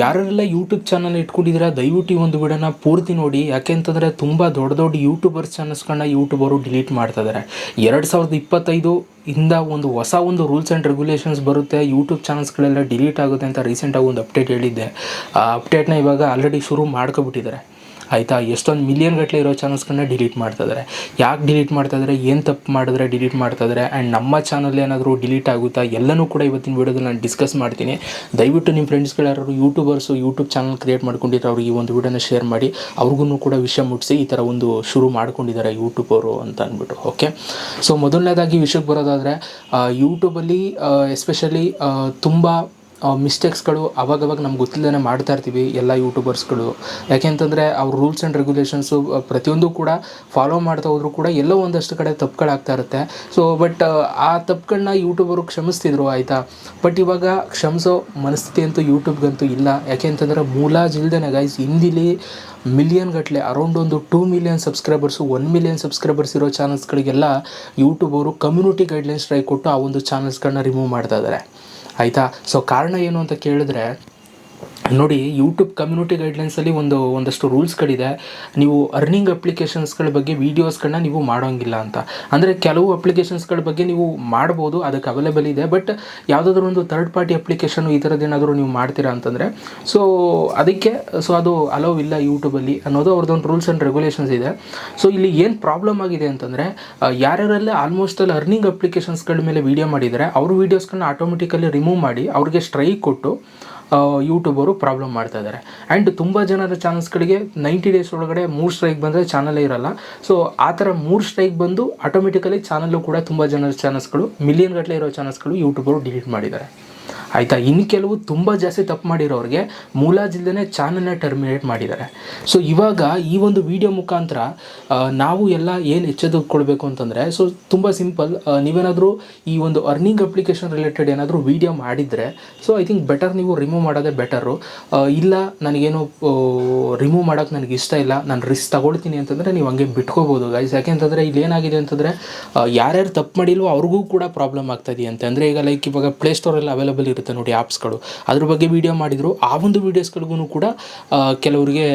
ಯಾರೆಲ್ಲ YouTube channel ಇಟ್ಕೊಂಡಿದ್ದೀರಾ, ದಯವಿಟ್ಟು ಒಂದು ವಿಡಿಯೋನ ಪೂರ್ತಿ ನೋಡಿ. ಯಾಕೆಂತಂದ್ರೆ ತುಂಬ ದೊಡ್ಡ ದೊಡ್ಡ ಯೂಟ್ಯೂಬರ್ಸ್ ಚಾನಲ್ಸ್ಗಳನ್ನ ಯೂಟ್ಯೂಬರು ಡಿಲೀಟ್ ಮಾಡ್ತಾ ಇದ್ದಾರೆ ಎರಡು ಸಾವಿರದ ಇಪ್ಪತ್ತೈದು ಇಂದ ಒಂದು ಹೊಸ ಒಂದು ರೂಲ್ಸ್ ಆ್ಯಂಡ್ ರೆಗ್ಯುಲೇಷನ್ಸ್ ಬರುತ್ತೆ. ಯೂಟ್ಯೂಬ್ ಚಾನಲ್ಸ್ಗಳೆಲ್ಲ ಡಿಲೀಟ್ ಆಗುತ್ತೆ ಅಂತ ರೀಸೆಂಟಾಗಿ ಒಂದು ಅಪ್ಡೇಟ್ ಹೇಳಿದ್ದೆ. ಆ ಅಪ್ಡೇಟ್ನ ಇವಾಗ ಆಲ್ರೆಡಿ ಶುರು ಮಾಡ್ಕೊಬಿಟ್ಟಿದ್ದಾರೆ. ಆಯಿತಾ? ಎಷ್ಟೊಂದು ಮಿಲಿಯನ್ ಗಟ್ಟಲೆ ಇರೋ ಚಾನಲ್ಸ್ಗಳನ್ನ ಡಿಲೀಟ್ ಮಾಡ್ತಾ ಇದ್ದಾರೆ ಯಾಕೆ ಡಿಲೀಟ್ ಮಾಡ್ತಾ ಇದ್ದಾರೆ ಏನು ತಪ್ಪು ಮಾಡಿದ್ರೆ ಡಿಲೀಟ್ ಮಾಡ್ತಾ ಇದ್ದಾರೆ ಆ್ಯಂಡ್ ನಮ್ಮ ಚಾನಲ್ ಏನಾದರೂ ಡಿಲೀಟ್ ಆಗುತ್ತಾ? ಎಲ್ಲನೂ ಕೂಡ ಇವತ್ತಿನ ವೀಡಿಯೋದಲ್ಲಿ ನಾನು ಡಿಸ್ಕಸ್ ಮಾಡ್ತೀನಿ. ದಯವಿಟ್ಟು ನಿಮ್ಮ ಫ್ರೆಂಡ್ಸ್ಗಳು ಯಾರು ಯೂಟ್ಯೂಬರ್ಸು ಯೂಟ್ಯೂಬ್ ಚಾನಲ್ ಕ್ರಿಯೇಟ್ ಮಾಡ್ಕೊಂಡಿದ್ರೆ ಅವ್ರಿಗೆ ಈ ಒಂದು ವೀಡಿಯೋನ ಶೇರ್ ಮಾಡಿ. ಅವ್ರಿಗೂ ಕೂಡ ವಿಷಯ ಮುಟ್ಟಿಸಿ ಈ ಥರ ಒಂದು ಶುರು ಮಾಡ್ಕೊಂಡಿದ್ದಾರೆ ಯೂಟ್ಯೂಬರು ಅಂತ ಅಂದ್ಬಿಟ್ಟು ಓಕೆ ಸೊ ಮೊದಲನೇದಾಗಿ ವಿಷಯಕ್ಕೆ ಬರೋದಾದರೆ ಯೂಟ್ಯೂಬಲ್ಲಿ ಎಸ್ಪೆಷಲಿ ತುಂಬ ಮಿಸ್ಟೇಕ್ಸ್ಗಳು ಅವಾಗವಾಗ ನಮ್ಗೆ ಗೊತ್ತಿಲ್ಲದೇ ಮಾಡ್ತಾ ಇರ್ತೀವಿ ಎಲ್ಲ ಯೂಟ್ಯೂಬರ್ಸ್ಗಳು ಯಾಕೆಂತಂದರೆ ಅವ್ರ ರೂಲ್ಸ್ ಆ್ಯಂಡ್ ರೆಗ್ಯುಲೇಷನ್ಸು ಪ್ರತಿಯೊಂದು ಕೂಡ ಫಾಲೋ ಮಾಡ್ತಾ ಹೋದ್ರು ಕೂಡ ಎಲ್ಲೋ ಒಂದಷ್ಟು ಕಡೆ ತಪ್ಪುಗಳಾಗ್ತಾ ಇರುತ್ತೆ. ಸೊ ಬಟ್ ಆ ತಪ್ಪುಗಳನ್ನ ಯೂಟ್ಯೂಬರು ಕ್ಷಮಿಸ್ತಿದ್ರು ಆಯಿತಾ? ಬಟ್ ಇವಾಗ ಕ್ಷಮಿಸೋ ಮನಸ್ಥಿತಿ ಅಂತೂ ಯೂಟ್ಯೂಬ್ಗಂತೂ ಇಲ್ಲ. ಯಾಕೆಂತಂದರೆ ಮೂಲಾಜಿಲ್ದೇನೆ ಗೈಸ್ ಹಿಂದಿಲಿ ಮಿಲಿಯನ್ ಗಟ್ಟಲೆ ಅರೌಂಡ್ ಒಂದು two million subscribers one million subscribers ಇರೋ ಚಾನಲ್ಸ್ಗಳಿಗೆಲ್ಲ ಯೂಟ್ಯೂಬ್ ಅವರು ಕಮ್ಯುನಿಟಿ ಗೈಡ್ಲೈನ್ಸ್ ಟ್ರೈ ಕೊಟ್ಟು ಆ ಒಂದು ಚಾನಲ್ಸ್ಗಳನ್ನ ರಿಮೂವ್ ಮಾಡ್ತಾ ಇದ್ದಾರೆ ಆಯಿತಾ? ಸೊ ಕಾರಣ ಏನು ಅಂತ ಕೇಳಿದ್ರೆ ನೋಡಿ ಯೂಟ್ಯೂಬ್ ಕಮ್ಯುನಿಟಿ ಗೈಡ್ಲೈನ್ಸಲ್ಲಿ ಒಂದು, ಒಂದಷ್ಟು ರೂಲ್ಸ್ಗಳಿದೆ ನೀವು ಅರ್ನಿಂಗ್ ಅಪ್ಲಿಕೇಶನ್ಸ್ಗಳ ಬಗ್ಗೆ ವೀಡಿಯೋಸ್ಗಳನ್ನ ನೀವು ಮಾಡೋಂಗಿಲ್ಲ ಅಂತ. ಅಂದರೆ ಕೆಲವು ಅಪ್ಲಿಕೇಶನ್ಸ್ಗಳ ಬಗ್ಗೆ ನೀವು ಮಾಡ್ಬೋದು, ಅದಕ್ಕೆ ಅವೈಲೇಬಲ್ ಇದೆ. ಬಟ್ ಯಾವುದಾದ್ರೂ ಒಂದು ಥರ್ಡ್ ಪಾರ್ಟಿ ಅಪ್ಲಿಕೇಶನ್ ಈ ಥರದ್ದು ಏನಾದರೂ ನೀವು ಮಾಡ್ತೀರಾ ಅಂತಂದರೆ ಸೊ ಅದಕ್ಕೆ ಸೊ ಅದು ಅಲೋ ಇಲ್ಲ ಯೂಟ್ಯೂಬಲ್ಲಿ ಅನ್ನೋದು ಅವ್ರದ್ದೊಂದು ರೂಲ್ಸ್ ಆ್ಯಂಡ್ ರೆಗ್ಯುಲೇಷನ್ಸ್ ಇದೆ. ಸೊ ಇಲ್ಲಿ ಏನು ಪ್ರಾಬ್ಲಮ್ ಆಗಿದೆ ಅಂತಂದರೆ ಯಾರ್ಯಾರೆಲ್ಲ ಆಲ್ಮೋಸ್ಟ್ ಅಲ್ಲಿ ಅರ್ನಿಂಗ್ ಅಪ್ಲಿಕೇಶನ್ಸ್ಗಳ ಮೇಲೆ ವೀಡಿಯೋ ಮಾಡಿದರೆ, ಅವ್ರ ವೀಡಿಯೋಸ್ಗಳನ್ನ ಆಟೋಮೆಟಿಕಲಿ ರಿಮೂವ್ ಮಾಡಿ, ಅವ್ರಿಗೆ ಸ್ಟ್ರೈಕ್ ಕೊಟ್ಟು ಯೂಟ್ಯೂಬರು ಪ್ರಾಬ್ಲಮ್ ಮಾಡ್ತಾ ಇದ್ದಾರೆ ಆ್ಯಂಡ್ ತುಂಬ ಜನರ ಚಾನಲ್ಸ್ಗಳಿಗೆ ನೈಂಟಿ ಡೇಸ್ ಒಳಗಡೆ ಮೂರು ಸ್ಟ್ರೈಕ್ ಬಂದರೆ ಚಾನಲೇ ಇರಲ್ಲ. ಸೊ ಆ ಥರ ಮೂರು ಸ್ಟ್ರೈಕ್ ಬಂದು ಆಟೋಮೆಟಿಕಲಿ ಚಾನಲ್ಲು ಕೂಡ ತುಂಬ ಜನರ ಚಾನಲ್ಸ್ಗಳು ಮಿಲಿಯನ್ ಗಟ್ಟಲೆ ಇರೋ ಚಾನಲ್ಸ್ಗಳು ಯೂಟ್ಯೂಬರು ಡಿಲೀಟ್ ಮಾಡಿದ್ದಾರೆ. ಆಯಿತಾ? ಇನ್ನು ಕೆಲವು ತುಂಬ ಜಾಸ್ತಿ ತಪ್ಪು ಮಾಡಿರೋರಿಗೆ ಮೂಲಾಜಿಲ್ದೇ ಚಾನಲ್ನ ಟರ್ಮಿನೇಟ್ ಮಾಡಿದ್ದಾರೆ. ಸೊ ಇವಾಗ ಈ ಒಂದು ವಿಡಿಯೋ ಮುಖಾಂತರ ನಾವು ಎಲ್ಲ ಏನು ಎಚ್ಚೆತ್ತುಕೊಳ್ಬೇಕು ಅಂತಂದರೆ ಸೊ ತುಂಬ ಸಿಂಪಲ್ ನೀವೇನಾದರೂ ಈ ಒಂದು ಅರ್ನಿಂಗ್ ಅಪ್ಲಿಕೇಶನ್ ರಿಲೇಟೆಡ್ ಏನಾದರೂ ವಿಡಿಯೋ ಮಾಡಿದರೆ ಸೊ ಐ ಥಿಂಕ್ ಬೆಟರ್ ನೀವು ರಿಮೂವ್ ಮಾಡೋದೇ ಬೆಟರು ಇಲ್ಲ, ನನಗೇನು ರಿಮೂವ್ ಮಾಡೋಕ್ಕೆ ನನಗೆ ಇಷ್ಟ ಇಲ್ಲ, ನಾನು ರಿಸ್ಕ್ ತಗೊಳ್ತೀನಿ ಅಂತಂದರೆ ನೀವು ಹಂಗೆ ಬಿಟ್ಕೋಬೋದು ಗೈಸ್ ಯಾಕೆಂತಂದರೆ ಇಲ್ಲಿ ಏನಾಗಿದೆ ಅಂತಂದರೆ ಯಾರ್ಯಾರು ತಪ್ಪು ಮಾಡಿಲ್ವೋ ಅವ್ರಿಗೂ ಕೂಡ ಪ್ರಾಬ್ಲಮ್ ಆಗ್ತಾ ಇದೆಯಂತೆ. ಅಂದರೆ ಈಗ ಲೈಕ್ ಇವಾಗ ಪ್ಲೇಸ್ಟೋರಲ್ಲಿ ಅವೈಲೇಬಲ್ ಇರುತ್ತೆ. ನೋಡಿ ಆ್ಯಪ್ಸ್ಗಳು ಅದ್ರ ಬಗ್ಗೆ ವೀಡಿಯೋ ಮಾಡಿದರು. ಆ ಒಂದು ವೀಡಿಯೋಸ್ಗಳಿಗೂ ಕೂಡ ಕೆಲವರಿಗೆ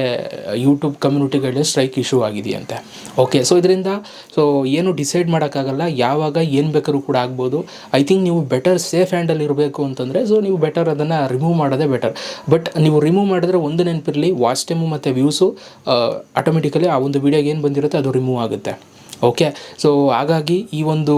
ಯೂಟ್ಯೂಬ್ ಕಮ್ಯುನಿಟಿಗಳಲ್ಲಿ ಸ್ಟ್ರೈಕ್ ಇಶ್ಯೂ ಆಗಿದೆಯಂತೆ. ಓಕೆ ಸೊ ಇದರಿಂದ ಸೊ ಏನು ಡಿಸೈಡ್ ಮಾಡೋಕ್ಕಾಗಲ್ಲ. ಯಾವಾಗ ಏನು ಬೇಕಾದ್ರೂ ಕೂಡ ಆಗ್ಬೋದು. ಐ ಥಿಂಕ್ ನೀವು ಬೆಟರ್ ಸೇಫ್ ಹ್ಯಾಂಡಲ್ ಇರಬೇಕು ಅಂತಂದರೆ ಸೊ ನೀವು ಬೆಟರ್ ಅದನ್ನು ರಿಮೂವ್ ಮಾಡೋದೇ ಬೆಟರ್ ಬಟ್ ನೀವು ರಿಮೂವ್ ಮಾಡಿದ್ರೆ ಒಂದು ನೆನಪಿರಲಿ ವಾಚ್ ಟೈಮು ಮತ್ತು ವ್ಯೂಸು ಆಟೋಮೆಟಿಕಲಿ ಆ ಒಂದು ವೀಡಿಯೋಗೆ ಏನು ಬಂದಿರುತ್ತೆ, ಅದು ರಿಮೂವ್ ಆಗುತ್ತೆ. ಓಕೆ ಸೊ ಹಾಗಾಗಿ ಈ ಒಂದು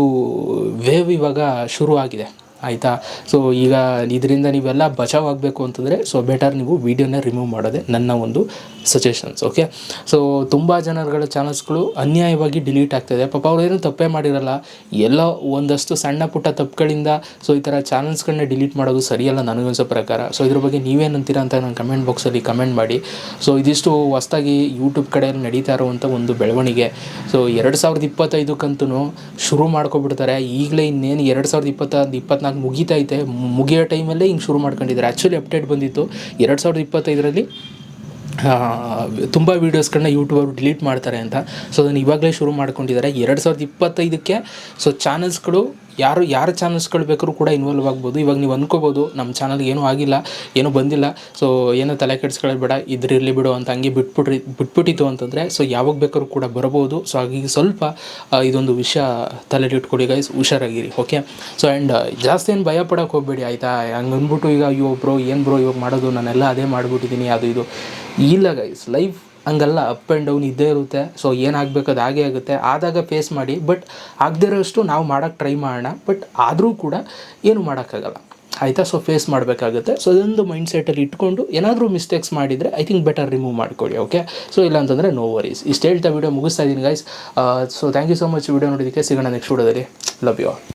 ವೇವ್ ಇವಾಗ ಶುರು ಆಗಿದೆ ಆಯಿತಾ? ಸೊ ಈಗ ಇದರಿಂದ ನೀವೆಲ್ಲ ಬಚಾವ್ ಆಗಬೇಕು ಅಂತಂದರೆ ಸೊ ಬೆಟರ್ ನೀವು ವೀಡಿಯೋನ ರಿಮೂವ್ ಮಾಡೋದೇ ನನ್ನ ಒಂದು ಸಜೆಷನ್ಸ್ ಓಕೆ ಸೊ ತುಂಬ ಜನಗಳ ಚಾನಲ್ಸ್ಗಳು ಅನ್ಯಾಯವಾಗಿ ಡಿಲೀಟ್ ಆಗ್ತಾಯಿದೆ ಪಾಪ ಅವ್ರೇನು ತಪ್ಪೇ ಮಾಡಿರಲ್ಲ. ಎಲ್ಲ ಒಂದಷ್ಟು ಸಣ್ಣ ಪುಟ್ಟ ತಪ್ಪುಗಳಿಂದ ಸೊ ಈ ಥರ ಚಾನಲ್ಸ್ಗಳನ್ನ ಡಿಲೀಟ್ ಮಾಡೋದು ಸರಿಯಲ್ಲ ನನಗನ್ಸೋ ಪ್ರಕಾರ. ಸೊ ಇದ್ರ ಬಗ್ಗೆ ನೀವೇನಂತೀರಾ ಅಂತ ನಾನು ಕಮೆಂಟ್ ಬಾಕ್ಸಲ್ಲಿ ಕಮೆಂಟ್ ಮಾಡಿ. ಸೊ ಇದಿಷ್ಟು ಹೊಸ್ದಾಗಿ ಯೂಟ್ಯೂಬ್ ಕಡೆಯಲ್ಲಿ ನಡೀತಾ ಇರುವಂಥ ಒಂದು ಬೆಳವಣಿಗೆ. ಸೊ ಎರಡು ಸಾವಿರದ ಇಪ್ಪತ್ತೈದಕ್ಕಂತೂ ಶುರು ಮಾಡ್ಕೊಬಿಡ್ತಾರೆ. ಈಗಲೇ ಇನ್ನೇನು ಎರಡು ಸಾವಿರದ ಇಪ್ಪತ್ತ ಇಪ್ಪತ್ನಾಲ್ಕು ಮುಗೀತೈತೆ ಮುಗಿಯೋ ಟೈಮಲ್ಲೇ ಹಿಂಗೆ ಶುರು ಮಾಡ್ಕೊಂಡಿದ್ದಾರೆ. ಆ್ಯಕ್ಚುಲಿ ಅಪ್ಡೇಟ್ ಬಂದಿತ್ತು. ಎರಡು ಸಾವಿರದ ಇಪ್ಪತ್ತೈದರಲ್ಲಿ ತುಂಬ ವೀಡಿಯೋಸ್ಗಳನ್ನ ಯೂಟ್ಯೂಬ್ ಅವರು ಡಿಲೀಟ್ ಮಾಡ್ತಾರೆ ಅಂತ. ಸೊ ಅದನ್ನು ಇವಾಗಲೇ ಶುರು ಮಾಡ್ಕೊಂಡಿದ್ದಾರೆ. ಎರಡು ಸಾವಿರದ ಇಪ್ಪತ್ತೈದಕ್ಕೆ ಸೊ ಚಾನಲ್ಸ್ಗಳು ಯಾರು ಯಾರ ಚಾನಲ್ಸ್ಗಳು ಬೇಕಾದ್ರೂ ಕೂಡ ಇನ್ವಾಲ್ವ್ ಆಗ್ಬೋದು. ಇವಾಗ ನೀವು ಅಂದ್ಕೋಬೋದು ನಮ್ಮ ಚಾನಲ್ಗೆ ಏನೂ ಆಗಿಲ್ಲ, ಏನೂ ಬಂದಿಲ್ಲ. ಸೊ ಏನೋ ತಲೆ ಕೆಡಿಸ್ಕೊಳ್ಳೋದು ಬೇಡ ಇದ್ರಿರಲಿ ಬಿಡು ಅಂತ ಹಂಗೆ ಬಿಟ್ಬಿಟ್ರಿ, ಬಿಟ್ಬಿಟ್ಟಿತ್ತು ಅಂತಂದರೆ ಸೊ ಯಾವಾಗ ಬೇಕಾದ್ರೂ ಕೂಡ ಬರ್ಬೋದು. ಸೊ ಹಾಗಾಗಿ ಸ್ವಲ್ಪ ಇದೊಂದು ವಿಷಯ ತಲೆಯಲ್ಲಿ ಇಟ್ಕೊಳ್ಳಿ ಗೈಸ್ ಹುಷಾರಾಗಿರಿ ಓಕೆ ಸೊ ಆ್ಯಂಡ್ ಜಾಸ್ತಿ ಏನು ಭಯ ಪಡೋಕೆ ಹೋಗಬೇಡಿ, ಆಯಿತಾ? ಹಂಗೆ ಅಂದ್ಬಿಟ್ಟು ಈಗ, ಅಯ್ಯೋ ಬ್ರೋ, ಏನು ಬ್ರೋ ಇವಾಗ ಮಾಡೋದು? ನಾನೆಲ್ಲ ಅದೇ ಮಾಡಿಬಿಟ್ಟಿದ್ದೀನಿ, ಅದು ಇದು. ಇಲ್ಲ ಗೈಸ್ ಲೈಫ್ ಹಂಗಲ್ಲ ಅಪ್ ಆ್ಯಂಡ್ ಡೌನ್ ಇದ್ದೇ ಇರುತ್ತೆ. ಸೊ ಏನಾಗಬೇಕು ಅದು ಹಾಗೇ ಆಗುತ್ತೆ. ಆದಾಗ ಫೇಸ್ ಮಾಡಿ ಬಟ್ ಆಗದಿರೋಷ್ಟು ನಾವು ಮಾಡೋಕ್ಕೆ ಟ್ರೈ ಮಾಡೋಣ. ಬಟ್ ಆದರೂ ಕೂಡ ಏನು ಮಾಡೋಕ್ಕಾಗಲ್ಲ. ಆಯಿತಾ? ಸೊ ಫೇಸ್ ಮಾಡಬೇಕಾಗುತ್ತೆ. ಸೊ ಅದೊಂದು ಮೈಂಡ್ ಸೆಟಲ್ಲಿ ಇಟ್ಕೊಂಡು ಏನಾದರೂ ಮಿಸ್ಟೇಕ್ಸ್ ಮಾಡಿದರೆ ಐ ಥಿಂಕ್ ಬೆಟರ್ ರಿಮೂವ್ ಮಾಡ್ಕೊಳ್ಳಿ ಓಕೆ ಸೊ ಇಲ್ಲ ಅಂತಂದರೆ ನೋ ವರೀಸ್ ಇಷ್ಟು ಹೇಳ್ತಾ ವೀಡಿಯೋ ಮುಗಿಸ್ತಾ ಇದ್ದೀನಿ guys so thank you so much video ನೋಡೋದಕ್ಕೆ ಸಿಗೋಣ ನೆಕ್ಸ್ಟ್ ವೀಡಿಯೋದಲ್ಲಿ ಲವ್ ಯು